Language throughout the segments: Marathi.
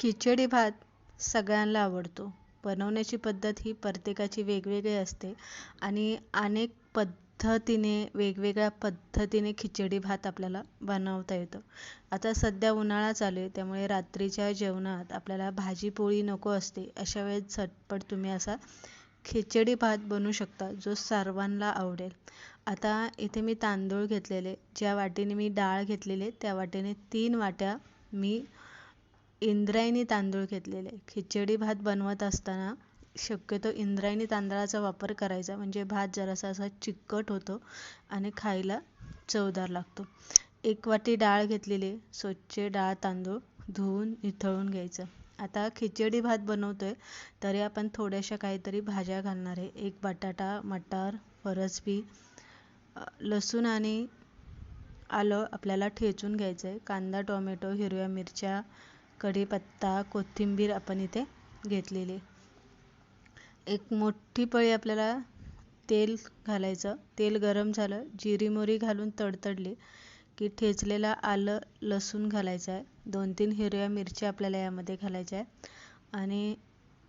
खिचडी भात सगळ्यांना आवडतो. बनवण्याची पद्धत ही प्रत्येकाची वेगवेगळी असते आणि अनेक पद्धतीने वेगवेगळ्या पद्धतीने खिचडी भात आपल्याला बनवता येतो. आता सध्या उन्हाळा चालू आहे त्यामुळे रात्रीच्या जेवणात आपल्याला भाजी पोळी नको असते. अशा वेळेस झटपट तुम्ही असा खिचडी भात बनवू शकता जो सर्वांना आवडेल. आता इथे मी तांदूळ घेतलेले ज्या वाटीने मी डाळ घेतलेली त्या वाटीने तीन वाट्या मी इंद्रायणी तांदूळ घेतलेले. खिचडी भात बनवत असताना शक्यतो इंद्रायणी तांदळाचा वापर करायचा. म्हणजे भात जरासा असा चिकट होतो आणि खायला चवदार लागतो. एक वाटी डाळ घेतलेली स्वच्छ डाळ तांदूळ धुवून निथळून घ्यायचं. आता खिचडी भात बनवतोय तरी आपण थोड्याशा काहीतरी भाज्या घालणार आहे. एक बटाटा मटार फरसबी लसूण आणि आलं आपल्याला ठेचून घ्यायचं आहे कांदा टोमॅटो हिरव्या मिरच्या कढीपत्ता कोथिंबीर आपण इथे घेतलेली. एक मोठी पळी आपल्याला तेल घालायचं. तेल गरम झालं जिरी मोरी घालून तडतडली की ठेचलेला आलं लसूण घालायचं आहे. दोन तीन हिरव्या मिरच्या आपल्याला यामध्ये घालायच्या आहे. आणि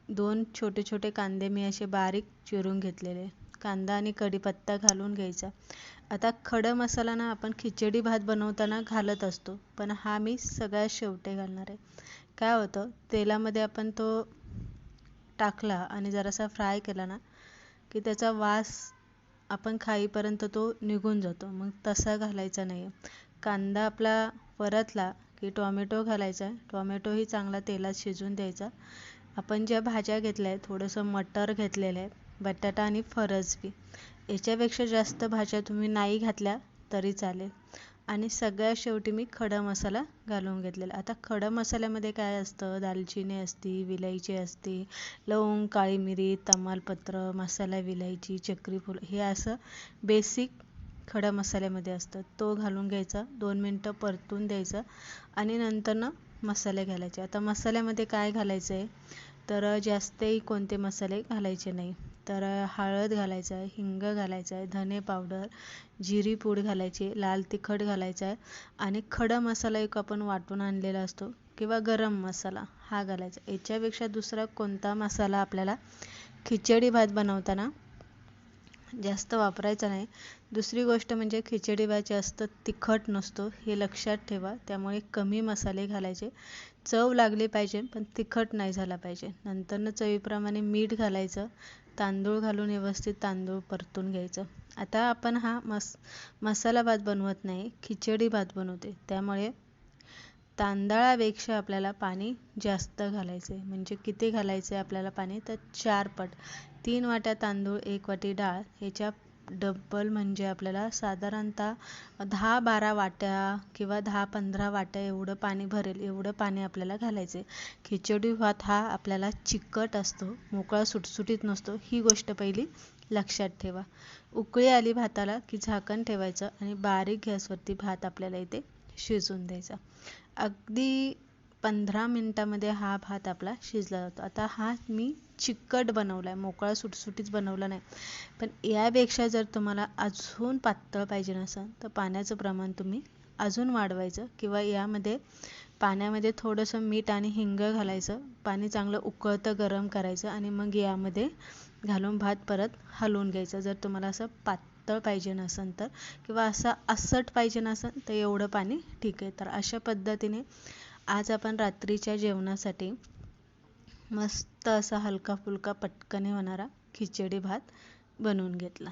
दोन छोटे छोटे कांदे मी असे बारीक चिरून घेतलेले. कांदा आणि कढीपत्ता घालून घ्यायचा. आता खडा मसाला ना आपण खिचडी भात बनवताना घालत असतो पण हा मी सगळ्यात शेवटी घालणार आहे. काय होतं तेलामध्ये आपण तो टाकला आणि जरासा फ्राय केला ना की त्याचा वास आपण खाईपर्यंत तो निघून जातो. मग तसा घालायचा नाही आहे कांदा आपला परतला की टॉमॅटो घालायचा. आहे टॉमॅटोही चांगला तेलात शिजवून द्यायचा. आपण ज्या भाज्या घेतल्या आहेत थोडंसं मटर घेतलेलं आहे बटाटा आणि फरसबी. याच्यापेक्षा जास्त भाज्या तुम्ही नाही घातल्या तरी चालेल. आणि सगळ्यात शेवटी मी खडा मसाला घालून घेतलेला. आता खडा मसाल्यामध्ये काय असतं? दालचिनी असते विलायची असते लवंग काळी मिरी तमालपत्र मसाला विलायची चक्रीफुल हे असं बेसिक खडा मसाल्यामध्ये असतं. तो घालून घ्यायचा दोन मिनटं परतून द्यायचं आणि नंतर ना मसाले घालायचे. आता मसाल्यामध्ये काय घालायचं आहे तर जास्तही कोणते मसाले घालायचे नाही. तर हळद घालायचं आहे हिंग घालायचं आहे धने पावडर जिरी पूड घालायची लाल तिखट घालायचं आहे आणि खडा मसाला एक आपण वाटून आणलेला असतो किंवा गरम मसाला हा घालायचा याच्यापेक्षा दुसरा कोणता मसाला आपल्याला खिचडी भात बनवताना जास्त वापरायचा नाही. दुसरी गोष्ट म्हणजे खिचडी भात जास्त तिखट नसतो हे लक्षात ठेवा. त्यामुळे कमी मसाले घालायचे. चव लागली पाहिजे पण तिखट नाही झाला पाहिजे. नंतरनं चवीप्रमाणे मीठ घालायचं. तांदूळ घालून व्यवस्थित तांदूळ परतून घ्यायचं. आता आपण हा मस मसाला भात बनवत नाही खिचडी भात बनवते. त्यामुळे तांदळापेक्षा आपल्याला पाणी जास्त घालायचं आहे म्हणजे किती घालायचे आपल्याला पाणी? तर चार पट. तीन वाट्या तांदूळ एक वाटी डाळ ह्याच्या डब्बल म्हणजे आपल्याला साधारणतः दहा बारा वाट्या किंवा दहा पंधरा वाट्या एवढं पाणी भरेल एवढं पाणी आपल्याला घालायचं आहे. खिचडी भात हा आपल्याला चिकट असतो मोकळा सुटसुटीत नसतो ही गोष्ट पहिली लक्षात ठेवा. उकळी आली भाताला की झाकण ठेवायचं आणि बारीक गॅसवरती भात आपल्याला इथे शिजवून द्यायचा. अगदी पंधरा मिनटामध्ये हा भात आपला शिजला जातो. आता हा मी चिकट बनवला आहे मोकळा सुटसुटीत बनवला नाही. पण यापेक्षा जर तुम्हाला अजून पातळ पाहिजे नसेल तर पाण्याचं प्रमाण तुम्ही अजून वाढवायचं किंवा यामध्ये पाण्यामध्ये थोडंसं मीठ आणि हिंग घालायचं पाणी चांगलं उकळतं गरम करायचं आणि मग यामध्ये घालून भात परत हलवून घ्यायचं. जर तुम्हाला असं पातळ पाहिजे नसेल तर किंवा असं असट पाहिजे नसेल तर एवढं पाणी ठीक आहे. तर अशा पद्धतीने आज आपण रात्रीच्या जेवणासाठी मस्त असा हलका फुलका पटकन होणारा खिचडी भात बनवून घेतला.